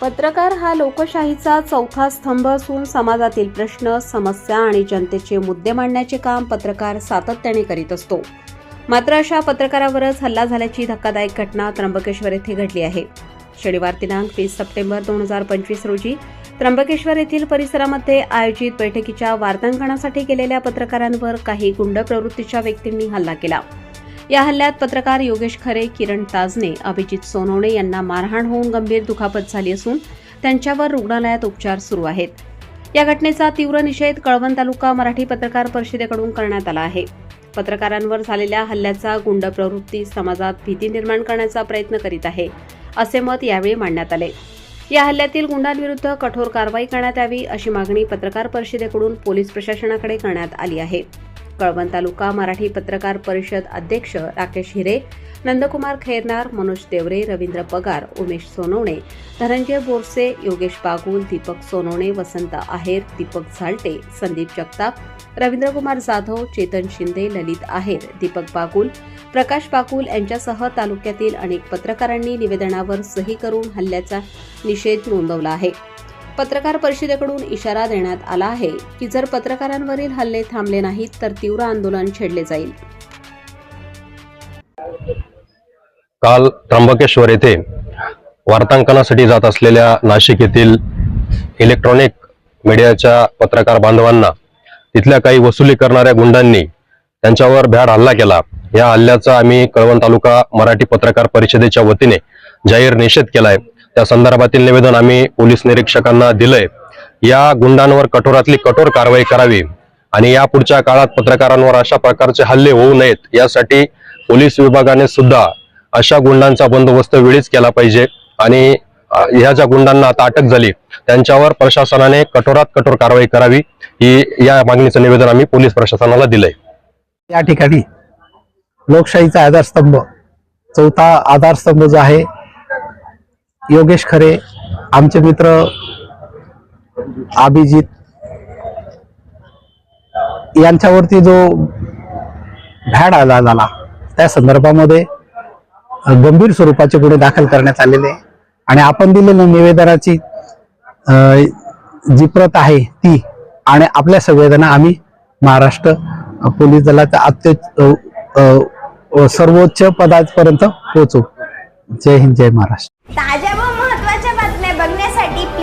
पत्रकार हा लोकशाहीचा चौथा स्तंभ असून समाजातील प्रश्न समस्या आणि जनतेचे मुद्दे मांडण्याचे काम पत्रकार सातत्याने करीत असतो. मात्र अशा पत्रकारावरच हल्ला झाल्याची धक्कादायक घटना त्र्यंबकेश्वर येथे घडली आहे. शनिवार दिनांक वीस सप्टेंबर दोन हजार पंचवीस रोजी त्र्यंबकेश्वर येथील परिसरामध्ये आयोजित बैठकीच्या वार्तांकनासाठी गेलेल्या पत्रकारांवर काही गुंड प्रवृत्तीच्या व्यक्तींनी हल्ला केला. या हल्ल्यात पत्रकार योगेश खरे किरण ताजने अभिजित सोनवणे यांना मारहाण होऊन गंभीर दुखापत झाली असून त्यांच्यावर रुग्णालयात उपचार सुरू आहेत. या घटनेचा तीव्र निषेध कळवण तालुका मराठी पत्रकार परिषदेकडून करण्यात आला आहे. पत्रकारांवर झालेल्या हल्ल्याचा गुंड प्रवृत्ती समाजात भीती निर्माण करण्याचा प्रयत्न करीत आहे असे मत यावेळी मांडण्यात आले. या हल्ल्यातील गुंडांविरुद्ध कठोर कारवाई करण्यात यावी अशी मागणी पत्रकार परिषदेकडून पोलीस प्रशासनाकडे करण्यात आली आहे. कळवण तालुका मराठी पत्रकार परिषद अध्यक्ष राकेश हिरे नंदकुमार खैरनार मनोज देवरे रवींद्र पगार उमेश सोनवणे धनंजय बोरसे योगेश बागुल दीपक सोनवणे वसंत आहेर दीपक झालटे संदीप जगताप रवींद्रकुमार जाधव चेतन शिंदे ललित आहेर दीपक बागुल प्रकाश बागुल यांच्यासह तालुक्यातील अनेक पत्रकारांनी निवेदनावर सही करून हल्ल्याचा निषेध नोंदवला आहे. पत्रकार परिषदेकडून इशारा देण्यात आला आहे की जर पत्रकारांवरील हल्ले थांबले नाहीत तर तीव्र आंदोलन छेडले जाईल. काल त्र्यंबकेश्वर येथे वार्तांकनासाठी जात असलेल्या नाशिक येथील इलेक्ट्रॉनिक मीडियाच्या पत्रकार बांधवांना तिथल्या काही वसुली करणाऱ्या गुंडांनी त्यांच्यावर भ्याड हल्ला केला. या हल्ल्याचा आम्ही कळवण तालुका मराठी पत्रकार परिषदेच्या वतीने जाहीर निषेध केलाय. त्या संदर्भातील निवेदन आम्ही पोलीस निरीक्षकांना दिलंय. या गुंडांवर कठोरातली कठोर कारवाई करावी आणि या पुढच्या काळात पत्रकारांवर अशा प्रकारचे हल्ले होऊ नयेत यासाठी पोलीस विभागाने सुद्धा अशा गुंडांचा बंदोबस्त वेळीच केला पाहिजे आणि ह्या ज्या गुंडांना आता अटक झाली त्यांच्यावर प्रशासनाने कठोरात कठोर कारवाई करावी ही या मागणीचं निवेदन आम्ही पोलीस प्रशासनाला दिलंय. या ठिकाणी लोकशाहीचा आधारस्तंभ चौथा आधारस्तंभ जो आहे योगेश खरे आमचे मित्र अभिजित यांच्यावरती जो भॅड आला झाला त्या संदर्भामध्ये गंभीर स्वरूपाचे गुन्हे दाखल करण्यात आलेले. आणि आपण दिलेल्या निवेदनाची जी प्रत आहे ती आणि आपल्या संवेदना आम्ही महाराष्ट्र पोलीस दलाच्या अत्य सर्वोच्च पदापर्यंत पोहोचू. जय हिंद जय महाराष्ट्र.